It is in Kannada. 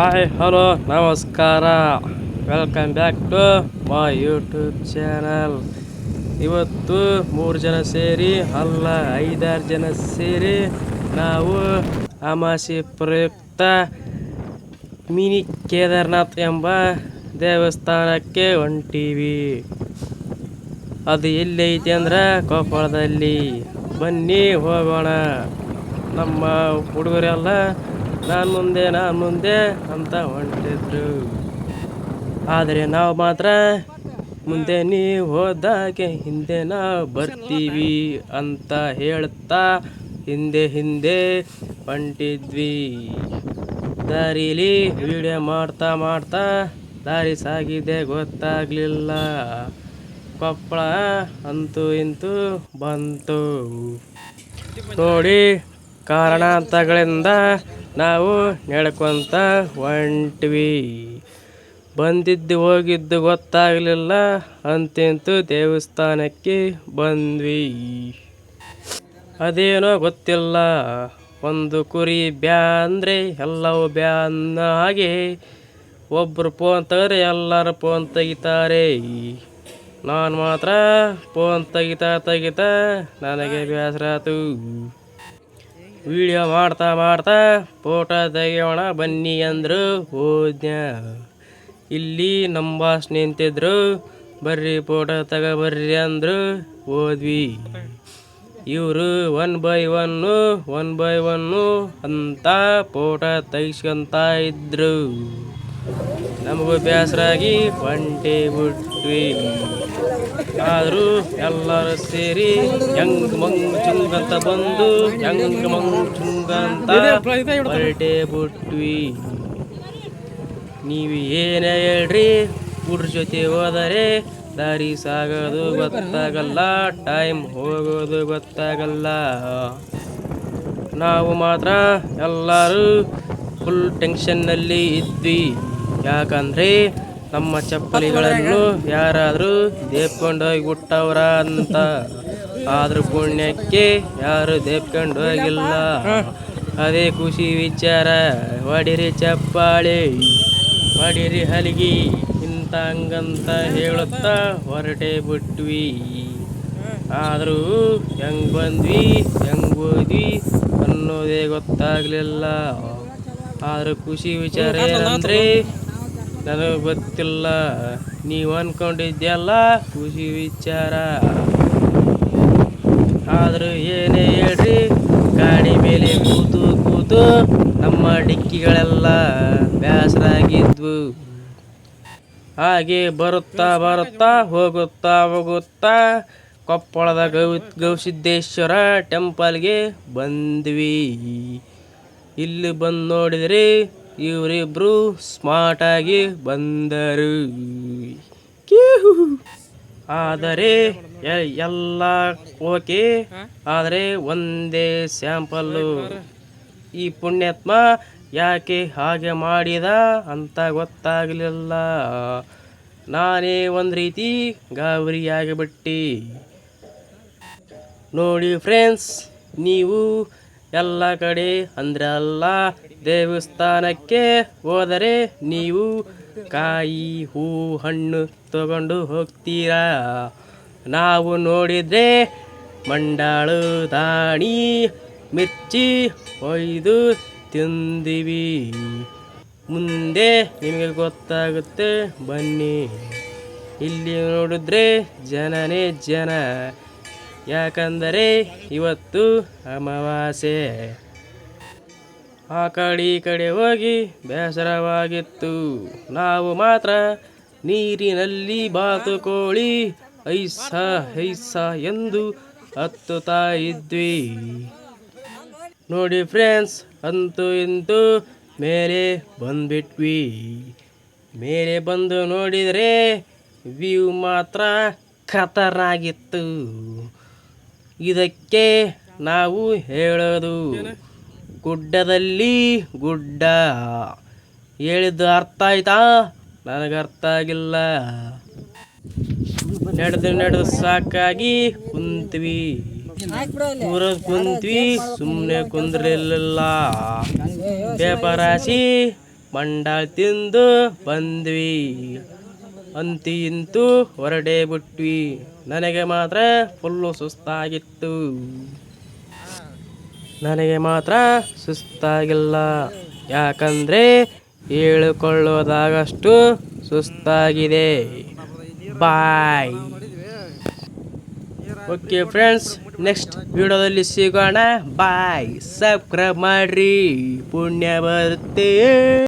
ಹಾಯ್ ಹಲೋ ನಮಸ್ಕಾರ. Welcome back to my YouTube channel ಇವತ್ತು ಮೂರು ಜನ ಸೇರಿ, ಅಲ್ಲ, ಐದಾರು ಜನ ಸೇರಿ ನಾವು ಅಮಾಸಿ ಪ್ರಯುಕ್ತ ಮಿನಿ ಕೇದಾರ್ನಾಥ್ ಎಂಬ ದೇವಸ್ಥಾನಕ್ಕೆ ಹೊಂಟೀವಿ. ಅದು ಎಲ್ಲಿ ಐತಿ ಅಂದ್ರೆ ಕೊಪ್ಪಳದಲ್ಲಿ. ಬನ್ನಿ ಹೋಗೋಣ. ನಮ್ಮ ಹುಡುಗರೆಲ್ಲ ನಾನು ಮುಂದೆ ನಾನು ಮುಂದೆ ಅಂತ ಹೊಂಟಿದ್ರು. ಆದರೆ ನಾವು ಮಾತ್ರ ಮುಂದೆ ನೀವು ಹೋದಾಗೆ ಹಿಂದೆ ನಾವು ಬರ್ತೀವಿ ಅಂತ ಹೇಳ್ತಾ ಹಿಂದೆ ಹಿಂದೆ ಹೊಂಟಿದ್ವಿ. ದಾರಿಲಿ ವಿಡಿಯೋ ಮಾಡ್ತಾ ಮಾಡ್ತಾ ದಾರಿ ಸಾಗಿದೆ, ಗೊತ್ತಾಗ್ಲಿಲ್ಲ. ಕೊಪ್ಪಳ ಅಂತೂ ಇಂತೂ ಬಂತು. ನೋಡಿ ಕಾರಣಾಂತಗಳಿಂದ ನಾವು ನಡ್ಕೊಂತ ಹೊಂಟ್ವಿ. ಬಂದಿದ್ದು ಹೋಗಿದ್ದು ಗೊತ್ತಾಗಲಿಲ್ಲ. ಅಂತಿಂತೂ ದೇವಸ್ಥಾನಕ್ಕೆ ಬಂದ್ವಿ. ಅದೇನೋ ಗೊತ್ತಿಲ್ಲ. ಒಂದು ಕುರಿ ಬ್ಯಾ ಅಂದರೆ ಎಲ್ಲವೂ ಬ್ಯಾ ಹಾಗೆ. ಒಬ್ಬರು ಫೋನ್ ತೆಗೆದ್ರೆ ಎಲ್ಲರೂ ಫೋನ್ ತೆಗಿತಾರೆ. ನಾನು ಮಾತ್ರ ಫೋನ್ ತೆಗಿತಾ ತೆಗಿತಾ ನನಗೆ ಬೇಸರ ಆಯ್ತು ವಿಡಿಯೋ ಮಾಡ್ತಾ ಮಾಡ್ತಾ ಫೋಟೋ ತೆಗಿಯೋಣ ಬನ್ನಿ ಅಂದರು ಹೋದ್ಯ ಇಲ್ಲಿ ನಮ್ಮ ಬಾಸ್ ನಿಂತಿದ್ರು, ಬರ್ರಿ ಫೋಟೋ ತಗೋಬರ್ರಿ ಅಂದರು ಹೋದ್ವಿ. ಇವರು one by one, one by one ಅಂತ ಫೋಟೋ ತೆಗಿಸ್ಕೊಂತ ಇದ್ರು. ನಮಗೂ ಬೇಸರಾಗಿ ಹೊಂಟೆ ಬಿಟ್ವಿ. ಆದರೂ ಎಲ್ಲರೂ ಸೇರಿ ಹೆಂಗ್ ಮಂಗ್ ಚುಂಗ್ ಅಂತ ಬಂದು ಹೆಂಗ್ ಮಂಗ್ ಚುಂಗ್ ಅಂತ ಹೊರಟೆ ಬಿಟ್ವಿ. ನೀವು ಏನೇ ಹೇಳ್ರಿ? ಹುಡ್ರ ಜೊತೆ ಹೋದರೆ ದಾರಿ ಸಾಗೋದು ಗೊತ್ತಾಗಲ್ಲ ಟೈಮ್ ಹೋಗೋದು ಗೊತ್ತಾಗಲ್ಲ. ನಾವು ಮಾತ್ರ ಎಲ್ಲರೂ ಫುಲ್ ಟೆನ್ಷನ್ನಲ್ಲಿ ಇದ್ವಿ. ಯಾಕಂದ್ರೆ ನಮ್ಮ ಚಪ್ಪಲಿಗಳನ್ನು ಯಾರಾದರೂ ದೇಪ್ಕೊಂಡೋಗಿ ಬಿಟ್ಟವ್ರ ಅಂತ. ಆದ್ರೂ ಪುಣ್ಯಕ್ಕೆ ಯಾರು ದೇಪ್ಕೊಂಡು ಹೋಗಿಲ್ಲ ಅದೇ ಖುಷಿ ವಿಚಾರ. ಹೊಡಿರಿ ಚಪ್ಪಾಳೆ, ಹೊಡಿರಿ ಹಲಗಿ ಇಂತ ಹಂಗಂತ ಹೇಳುತ್ತಾ ಹೊರಟೆ ಬಿಟ್ವಿ. ಆದರೂ ಹೆಂಗ್ ಬಂದ್ವಿ, ಹೆಂಗ್ ಹೋದ್ವಿ ಅನ್ನೋದೇ ಗೊತ್ತಾಗ್ಲಿಲ್ಲ. ಆದ್ರೂ ಖುಷಿ ವಿಚಾರ ಏನಂದ್ರೆ ನನಗೆ ಗೊತ್ತಿಲ್ಲ. ನೀವು ಅನ್ಕೊಂಡಿದ್ದೆಲ್ಲ ಖುಷಿ ವಿಚಾರ. ಆದರೂ ಏನೇ ಹೇಳ್ರಿ, ಗಾಡಿ ಮೇಲೆ ಕೂತು ಕೂತು ನಮ್ಮ ಡಿಕ್ಕಿಗಳೆಲ್ಲ ಬೇಸರಾಗಿದ್ವು ಹಾಗೆ ಬರುತ್ತಾ ಬರುತ್ತಾ, ಹೋಗುತ್ತಾ ಹೋಗುತ್ತಾ, ಕೊಪ್ಪಳದ ಗೌ, ಗೌಸಿದ್ದೇಶ್ವರ ಟೆಂಪಲ್ಗೆ ಬಂದ್ವಿ. ಇಲ್ಲಿ ಬಂದು ನೋಡಿದ್ರೆ ಇವರಿಬ್ರು ಸ್ಮಾರ್ಟ್ ಆಗಿ ಬಂದರು. ಆದರೆ ಎಲ್ಲ ಓಕೆ. ಆದರೆ ಒಂದೇ ಸ್ಯಾಂಪಲ್ಲು. ಈ ಪುಣ್ಯಾತ್ಮ ಯಾಕೆ ಹಾಗೆ ಮಾಡಿದ ಅಂತ ಗೊತ್ತಾಗಲಿಲ್ಲ. ನಾನೇ ಒಂದು ರೀತಿ ಗಾಬರಿಯಾಗಿಬಿಟ್ಟು. ನೋಡಿ ಫ್ರೆಂಡ್ಸ್ ನೀವು ಎಲ್ಲ ಕಡೆ ಅಂದ್ರೆ ಅಲ್ಲ, ದೇವಸ್ಥಾನಕ್ಕೆ ಹೋದರೆ ನೀವು ಕಾಯಿ ಹೂ ಹಣ್ಣು ತಗೊಂಡು ಹೋಗ್ತೀರಾ? ನಾವು ನೋಡಿದರೆ ಮಂಡಾಳು, ದಾಣಿ, ಮಿರ್ಚಿ ಒಯ್ದು ತಿಂದಿವಿ. ಮುಂದೆ ನಿಮಗೆ ಗೊತ್ತಾಗುತ್ತೆ ಬನ್ನಿ. ಇಲ್ಲಿ ನೋಡಿದ್ರೆ ಜನನೇ ಜನ. ಯಾಕಂದರೆ ಇವತ್ತು ಅಮಾವಾಸ್ಯೆ. ಆ ಕಡೆ ಈ ಕಡೆ ಹೋಗಿ ಬೇಸರವಾಗಿತ್ತು. ನಾವು ಮಾತ್ರ ನೀರಿನಲ್ಲಿ ಬಾತುಕೋಳಿ ಐಸ ಐಸ ಎಂದು ಹತ್ತುತ್ತಾ ಇದ್ವಿ. ನೋಡಿ ಫ್ರೆಂಡ್ಸ್, ಅಂತೂ ಇಂತೂ ಮೇಲೆ ಬಂದ್ಬಿಟ್ವಿ. ಮೇಲೆ ಬಂದು ನೋಡಿದರೆ ವ್ಯೂ ಮಾತ್ರ ಖತರ್ನಾಗಿತ್ತು ಇದಕ್ಕೆ ನಾವು ಹೇಳೋದು ಗುಡ್ಡದಲ್ಲಿ ಗುಡ್ಡ. ಹೇಳಿದ್ದು ಅರ್ಥ ಆಯ್ತಾ? ನನಗೆ ಅರ್ಥ ಆಗಿಲ್ಲ. ನಡೆದು ನಡೆದು ಸಾಕಾಗಿ ಕುಂತ್ವಿ. ಊರ ಕುಂತ್ವಿ ಸುಮ್ಮನೆ ಕುಂದ್ರಲಿಲ್ಲ. ಪೇಪರ್ ಹಾಸಿ ಮಂಡಾಳ್ ತಿಂದು ಬಂದ್ವಿ. ಅಂತಿ ಇಂತೂ ಹೊರಡೇ ಬಿಟ್ವಿ. ನನಗೆ ಮಾತ್ರ ಫುಲ್ಲು ಸುಸ್ತಾಗಿತ್ತು. ನನಗೆ ಮಾತ್ರ ಸುಸ್ತಾಗಿಲ್ಲ. ಯಾಕಂದರೆ ಹೇಳಿಕೊಳ್ಳೋದಾಗಷ್ಟು ಸುಸ್ತಾಗಿದೆ. ಬಾಯ್. ಓಕೆ ಫ್ರೆಂಡ್ಸ್, ನೆಕ್ಸ್ಟ್ ವಿಡಿಯೋದಲ್ಲಿ ಸಿಗೋಣ. ಬಾಯ್. ಸಬ್ಸ್ಕ್ರೈಬ್ ಮಾಡ್ರಿ. ಪುಣ್ಯ ಬರುತ್ತೆ.